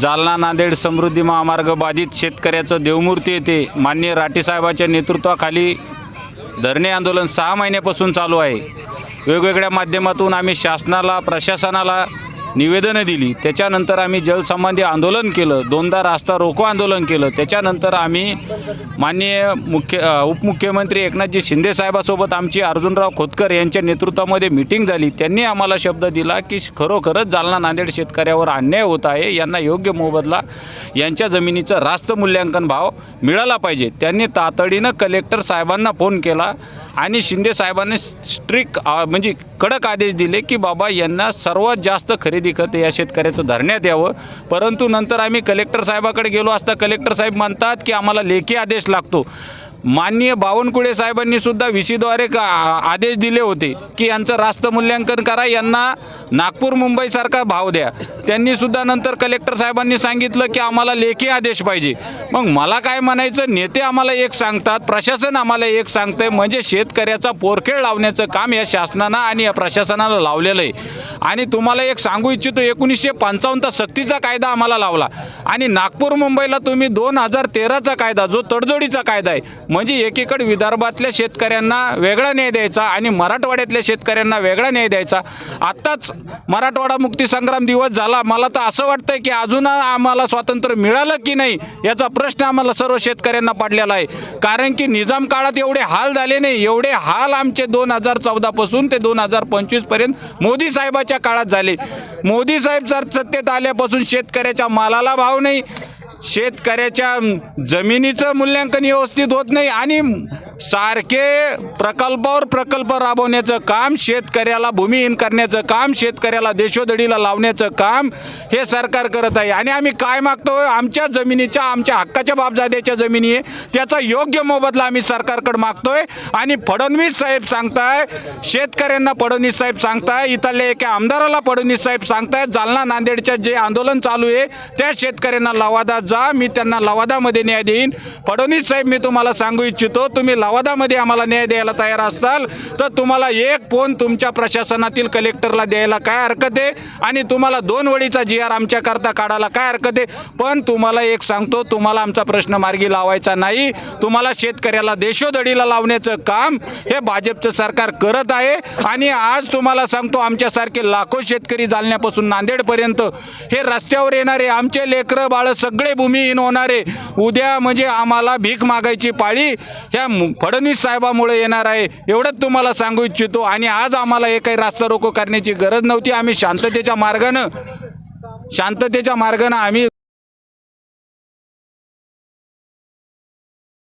जालना नांदेड समृद्धी महामार्ग बाधित शेतकऱ्याचं देवमूर्ती येथे माननीय राठीसाहेबाच्या नेतृत्वाखाली धरणे आंदोलन सहा महिन्यापासून चालू आहे. वेगवेगळ्या माध्यमातून आम्ही शासनाला प्रशासनाला निवेदनं दिली. त्याच्यानंतर आम्ही जलसंबंधी आंदोलन केलं. दोनदा रास्ता रोको आंदोलन केलं. त्याच्यानंतर आम्ही माननीय मुख्य उपमुख्यमंत्री एकनाथजी शिंदेसाहेबासोबत आमची अर्जुनराव खोतकर यांच्या नेतृत्वामध्ये मिटिंग झाली. त्यांनी आम्हाला शब्द दिला की खरोखरच जालना नांदेड शेतकऱ्यावर अन्याय होत आहे. यांना योग्य मोबदला यांच्या जमिनीचं रास्त मूल्यांकन भाव मिळाला पाहिजे. त्यांनी तातडीनं कलेक्टर साहेबांना फोन केला. आणि शिंदे साहेबांनी स्ट्रिक म्हणजे कडक आदेश दिले की बाबा यांना सर्वात जास्त खरेदी खत या शेतकऱ्याचं धरण्यात यावं. परंतु नंतर आम्ही कलेक्टर साहेबाकडे गेलो असता कलेक्टर साहेब म्हणतात की आम्हाला लेखी आदेश लागतो. माननीय बावनकुळे साहेबांनी सुद्धा व्ही सीद्वारे का आदेश दिले होते की यांचं रास्त मूल्यांकन करा यांना नागपूर मुंबईसारखा भाव द्या. त्यांनी सुद्धा नंतर कलेक्टर साहेबांनी सांगितलं की आम्हाला लेखी आदेश पाहिजे. मग मला काय म्हणायचं? नेते आम्हाला एक सांगतात प्रशासन आम्हाला एक सांगतंय म्हणजे शेतकऱ्याचा पोरखेळ लावण्याचं काम या शासनानं आणि या प्रशासनाला लावलेलं आहे. आणि तुम्हाला एक सांगू इच्छितो एकोणीसशे पंचावन्नचा सक्तीचा कायदा आम्हाला लावला. आणि नागपूर मुंबईला तुम्ही दोन हजार तेराचा कायदा जो तडजोडीचा कायदा आहे म्हणजे एकीकडे विदर्भातल्या शेतकऱ्यांना वेगळा न्याय द्यायचा आणि मराठवाड्यातल्या शेतकऱ्यांना वेगळा न्याय द्यायचा. आत्ताच मराठवाडा मुक्तीसंग्राम दिवस झाला. मला तर असं वाटतं की अजून आम्हाला स्वातंत्र्य मिळालं की नाही याचा प्रश्न आम्हाला सर्व शेतकऱ्यांना पडलेला आहे. कारण की निजाम काळात एवढे हाल झाले नाही. एवढे हाल आमचे दोन हजार चौदापासून ते दोन हजार पंचवीसपर्यंत मोदी साहेबाच्या काळात झाले. मोदी साहेब सर सत्तेत आल्यापासून शेतकऱ्याच्या मालाला भाव नाही. शेतकऱ्याच्या जमिनीचं मूल्यांकन व्यवस्थित होत नाही आणि सारखे प्रकल्पावर प्रकल्प राबवण्याचं काम शेतकऱ्याला भूमिहीन करण्याचं काम शेतकऱ्याला देशोधडीला लावण्याचं काम हे सरकार करत आहे. आणि आम्ही काय मागतो आमच्या जमिनीच्या आमच्या हक्काच्या बापजाद्याच्या जमिनी आहे. त्याचा योग्य मोबदला आम्ही सरकारकडे मागतोय. आणि फडणवीस साहेब सांगताय शेतकऱ्यांना फडणवीस साहेब सांगताय इथल्या एका आमदाराला फडणवीस साहेब सांगताय जालना नांदेडच्या जे आंदोलन चालू आहे त्या शेतकऱ्यांना लवादा जा मी त्यांना लवादामध्ये न्याय देईन. फडणवीस साहेब मी तुम्हाला सांगू इच्छितो तुम्ही लवादामध्ये आम्हाला न्याय द्यायला तयार असताल तर तुम्हाला एक फोन तुमच्या प्रशासनातील कलेक्टरला द्यायला काय हरकत आहे? आणि तुम्हाला दोन वडीचा जी आर आमच्याकरता काढायला काय हरकत आहे? पण तुम्हाला एक सांगतो तुम्हाला आमचा प्रश्न मार्गी लावायचा नाही. तुम्हाला शेतकऱ्याला देशोधडीला लावण्याचं काम हे भाजपचं सरकार करत आहे. आणि आज तुम्हाला सांगतो आमच्यासारखे लाखो शेतकरी जालन्यापासून नांदेडपर्यंत हे रस्त्यावर येणारे आमचे लेकरं बाळं सगळे भूमिहीन होणारे उद्या म्हणजे आम्हाला भीक मागायची पाळी ह्या फडणवीस साहेबामुळे येणार आहे. एवढंच तुम्हाला सांगू इच्छितो आणि आज आम्हाला हे काही रास्ता रोको करण्याची गरज नव्हती. आम्ही शांततेच्या मार्गानं शांततेच्या मार्गानं आम्ही